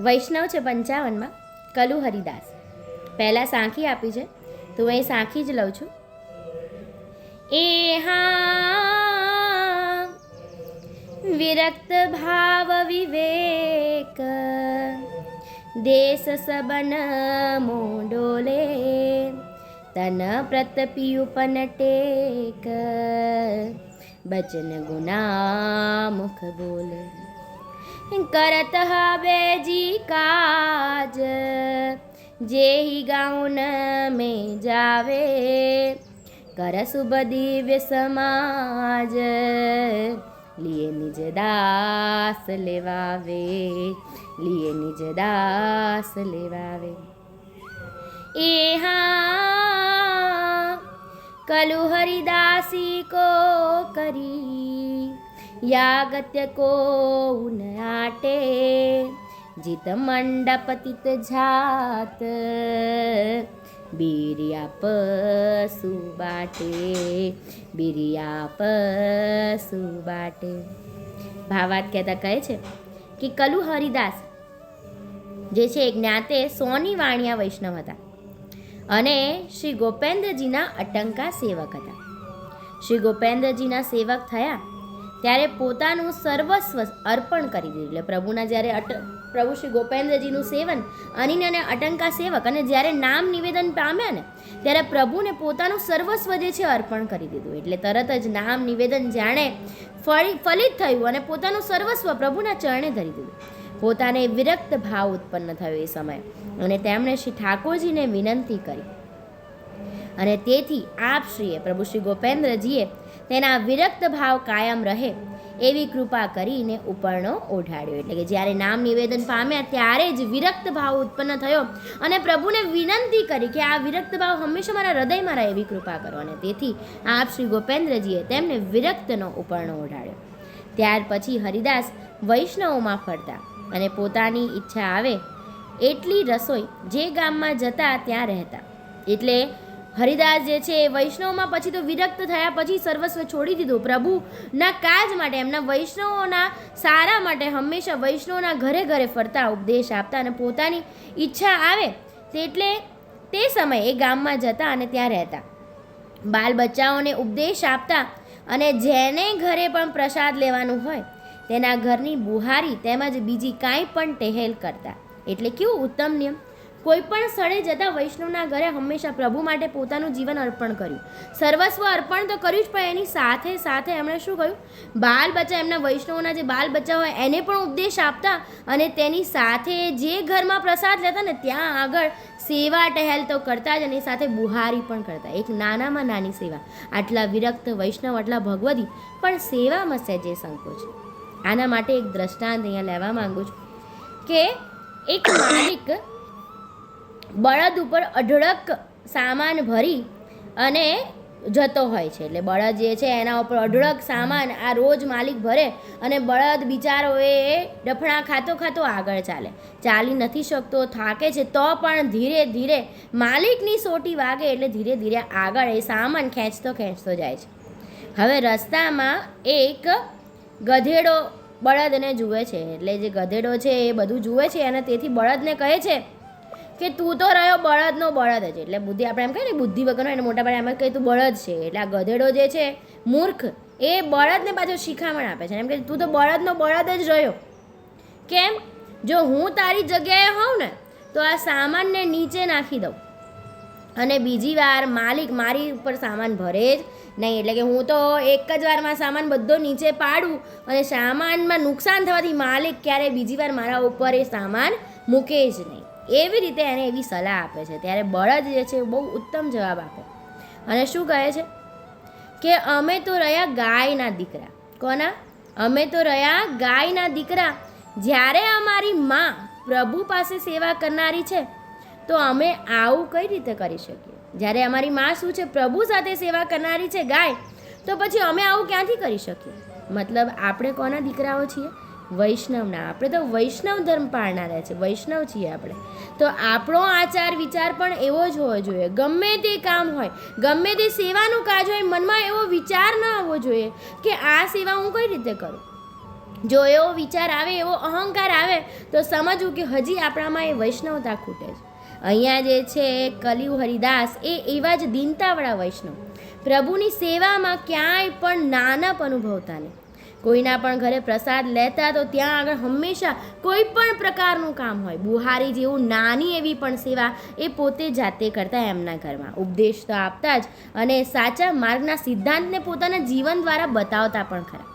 વૈષ્ણવ છે પંચાવનમાં, કલુ હરિદાસ. પહેલાં સાંખી આપી છે, તો હું અહીં સાંખી જ લઉં છું. એ હા, વિરક્ત ભાવ વિવેક, દેશ સબન મોડોલે તન પ્રતપિયુપન ટેક, બચન ગુના મુખ બોલે. करत हवे जी काज जेहि गाउन में जावे कर शुभ दिव्य समाज लिए निज दास लेवावे लिए निज दास लेवावे ए हाँ कलु हरिदासी को करी યાગત કોન આટે જીત મંડપતિત જાત બિરિયા પશુ બાટે બિરિયા પશુ બાટે ભાવાત કહેતા કહે છે કે કલુ હરિદાસ જે છે જ્ઞાતે સોની વાણિયા વૈષ્ણવ હતા અને શ્રી ગોપેન્દ્રજીના અટંકા સેવક હતા। શ્રી ગોપેન્દ્રજીના સેવક થયા ત્યારે પોતાનું સર્વસ્વ અર્પણ કરી દીધું. એટલે પ્રભુના જ્યારે અટ, પ્રભુ શ્રી ગોપેન્દ્રજીનું સેવન, અનિન અને અટંકા સેવક, અને જ્યારે નામ નિવેદન પામ્યા ને, ત્યારે પ્રભુને પોતાનું સર્વસ્વ જે છે અર્પણ કરી દીધું. એટલે તરત જ નામ નિવેદન જાણે ફળી, ફલિત થયું અને પોતાનું સર્વસ્વ પ્રભુના ચરણે ધરી દીધું. પોતાને વિરક્ત ભાવ ઉત્પન્ન થયો એ સમયે, અને તેમણે શ્રી ઠાકોરજીને વિનંતી કરી. અને તેથી આપશ્રીએ પ્રભુ શ્રી ગોપેન્દ્રજીએ તેના વિરક્ત ભાવ કાયમ રહે એવી કૃપા કરીને ઉપરણો ઓઢાડ્યો. એટલે કે જ્યારે નામ નિવેદન પામ્યા ત્યારે જ વિરક્ત ભાવ ઉત્પન્ન થયો અને પ્રભુને વિનંતી કરી કે આ વિરક્ત ભાવ હંમેશા મારા હૃદયમાં રહે એવી કૃપા કરો. અને તેથી આપ શ્રી ગોપેન્દ્રજીએ તેમને વિરક્તનો ઉપરણો ઓઢાડ્યો. ત્યાર પછી હરિદાસ વૈષ્ણવોમાં ફરતા અને પોતાની ઈચ્છા આવે એટલી રસોઈ જે ગામમાં જતા ત્યાં રહેતા. એટલે હરિદાસ જે છે એ વૈષ્ણવમાં પછી તો વિરક્ત થયા, પછી સર્વસ્વ છોડી દીધું. પ્રભુના કાજ માટે, એમના વૈષ્ણવોના સારા માટે હંમેશા વૈષ્ણવના ઘરે ઘરે ફરતા ઉપદેશ આપતા અને પોતાની ઈચ્છા આવે તેટલે તે સમયે એ ગામમાં જતા અને ત્યાં રહેતા. બાલ બચ્ચાઓને ઉપદેશ આપતા અને જેને ઘરે પણ પ્રસાદ લેવાનું હોય તેના ઘરની બુહારી તેમજ બીજી કાંઈ પણ ટેહેલ કરતા. એટલે કેવું ઉત્તમ નિયમ? કોઈ પણ સ્થળે જતા વૈષ્ણવના ઘરે હંમેશા પ્રભુ માટે પોતાનું જીવન અર્પણ કર્યું. સર્વસ્વ અર્પણ તો કર્યું જ, પણ એની સાથે સાથે એમણે શું કહ્યું બાલ બચ્ચા, એમના વૈષ્ણવના જે બાલ બચ્ચા હોય, એને પણ ઉપદેશ આપતા અને તેની સાથે જે ઘરમાં પ્રસાદ લેતા ને ત્યાં આગળ સેવા ટહેલ તો કરતા જ અને સાથે બુહારી પણ કરતા. એક નાનામાં નાની સેવા. આટલા વિરક્ત વૈષ્ણવ, આટલા ભગવદી પણ સેવામાં સહેજે સંકોચ. આના માટે એક દ્રષ્ટાંત અહીંયા લેવા માંગુ છું કે એક માલિક બળદ ઉપર અઢળક સામાન ભરી અને જતો હોય છે. એટલે બળદ જે છે એના ઉપર અઢળક સામાન આ રોજ માલિક ભરે અને બળદ બિચારો એ ડફણા ખાતો ખાતો આગળ ચાલે. ચાલી નથી શકતો, થાકે છે, તો પણ ધીરે ધીરે માલિકની સોટી વાગે એટલે ધીરે ધીરે આગળ એ સામાન ખેંચતો ખેંચતો જાય છે. હવે રસ્તામાં એક ગધેડો બળદને જુએ છે. એટલે જે ગધેડો છે એ બધું જુએ છે અને તેથી બળદને કહે છે કે તું તો રહ્યો બળદનો બળદ જ. એટલે બુદ્ધિ આપણે એમ કહીએ ને, બુદ્ધિ વગરનો એને મોટા ભાઈ એમ કહે તું બળદ છે. એટલે આ ગધેડો જે છે, મૂર્ખ, એ બળદને પાછો શિખામણ આપે છે. એમ કે તું તો બળદનો બળદ જ રહ્યો. કેમ? જો હું તારી જગ્યાએ હોઉં ને, તો આ સામાનને નીચે નાખી દઉં. અને બીજી વાર માલિક મારી ઉપર સામાન ભરે જ નહીં. એટલે કે હું તો એક જ વારમાં સામાન બધો નીચે પાડું અને સામાનમાં નુકસાન થવાથી માલિક ક્યારે બીજી વાર મારા ઉપર એ સામાન મૂકે જ નહીં. એવી રીતે એને એવી સલાહ આપે છે. ત્યારે બળદ જે છે બહુ ઉત્તમ જવાબ આપે. અને શું કહે છે? કે અમે તો રહ્યા ગાયના દીકરા. કોના? અમે તો રહ્યા ગાયના દીકરા. જ્યારે અમારી માં પ્રભુ પાસે સેવા કરનારી છે, તો અમે આવું કઈ રીતે કરી શકીએ? જ્યારે અમારી માં શું છે, પ્રભુ સાથે સેવા કરનારી છે ગાય, તો પછી અમે આવું ક્યાંથી કરી શકીએ? મતલબ આપણે કોના દીકરાઓ છીએ? વૈષ્ણવના. આપણે તો વૈષ્ણવ ધર્મ પાળનારા છે વૈષ્ણવ છીએ આપણે. તો આપણો આચાર વિચાર પણ એવો જ હોવો જોઈએ. ગમે તે કામ હોય, ગમે તે સેવાનું કાજ હોય, મનમાં એવો વિચાર ન આવવો જોઈએ કે આ સેવા હું કઈ રીતે કરું? જો એવો વિચાર આવે, એવો અહંકાર આવે, તો સમજવું કે હજી આપણામાં એ વૈષ્ણવતા ખૂટે છે. અહીંયા જે છે કલિયુ હરિદાસ, એ એવા જ દીનતાવાળા વૈષ્ણવ. પ્રભુની સેવામાં ક્યાંય પણ નાનપ અનુભવતા નહીં. કોઈના પણ ઘરે પ્રસાદ લેતા તો ત્યાં આગળ હંમેશા કોઈ પણ પ્રકારનું કામ હોય. બુહારી જેવું નાની એવી પણ સેવા એ પોતે જાતે કરતા એમના ઘરમાં. ઉપદેશ તો આપતા જ અને સાચા માર્ગના સિદ્ધાંતને પોતાના જીવન દ્વારા બતાવતા પણ ખરા.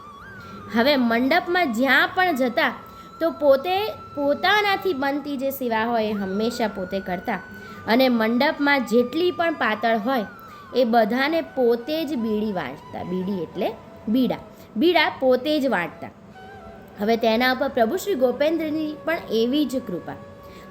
હવે મંડપમાં જ્યાં પણ જતા તો પોતે પોતાનાથી બનતી જે સેવા હોય એ હંમેશા પોતે કરતા. અને મંડપમાં જેટલી પણ પાતળ હોય એ બધાને પોતે જ બીડી વાંચતા બીડી એટલે બીડા. બીડા પોતે જ વાંટતા. હવે તેના ઉપર પ્રભુ શ્રી ગોપેન્દ્રની પણ એવી જ કૃપા.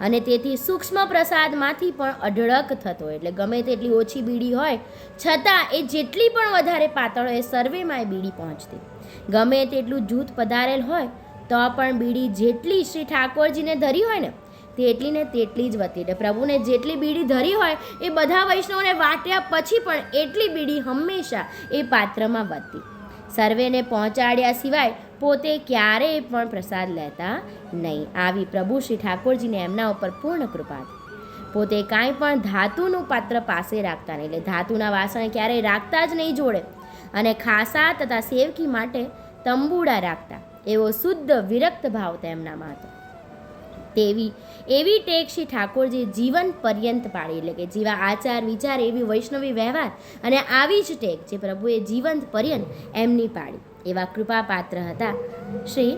અને તેથી સૂક્ષ્મ પ્રસાદમાંથી પણ અઢળક થતો. એટલે ગમે તેટલી ઓછી બીડી હોય, છતાં એ જેટલી પણ વધારે પાતળ એ સર્વેમાં એ બીડી પહોંચતી. ગમે તેટલું જૂથ પધારેલ હોય, તો પણ બીડી જેટલી શ્રી ઠાકોરજીને ધરી હોય ને, તેટલી ને તેટલી જ વતી એટલે પ્રભુને જેટલી બીડી ધરી હોય, એ બધા વૈષ્ણવને વાટ્યા પછી પણ એટલી બીડી હંમેશા એ પાત્રમાં વધતી. સર્વેને પહોંચાડ્યા સિવાય પોતે ક્યારેય પણ પ્રસાદ લેતા નહીં. આવી પ્રભુ શ્રી ઠાકોરજીને એમના ઉપર પૂર્ણ કૃપા પોતે કાંઈ પણ ધાતુનું પાત્ર પાસે રાખતા નહીં. એટલે ધાતુના વાસણ ક્યારેય રાખતા જ નહીં જોડે. અને ખાસા તથા સેવકી માટે તંબુડા રાખતા. એવો શુદ્ધ વિરક્ત ભાવ તેમનામાં હતો. તેવી, એવી ટેક શ્રી ઠાકોરજી જીવન પર્યંત પાડી એટલે કે જેવા આચાર, વિચાર, એવી વૈષ્ણવી વ્યવહાર અને આવી જ ટેક જે પ્રભુએ જીવંત પર્યંત એમની પાડી એવા કૃપાપાત્ર હતા શ્રી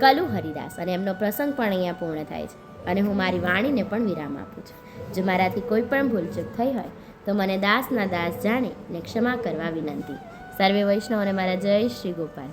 કલુ હરિદાસ અને એમનો પ્રસંગ પણ અહીંયા પૂર્ણ થાય છે. અને હું મારી વાણીને પણ વિરામ આપું છું. જો મારાથી કોઈ પણ ભૂલચૂક થઈ હોય, તો મને દાસના દાસ જાણે ને ક્ષમા કરવા વિનંતી. સર્વે વૈષ્ણવને મારા જય શ્રી ગોપાલ.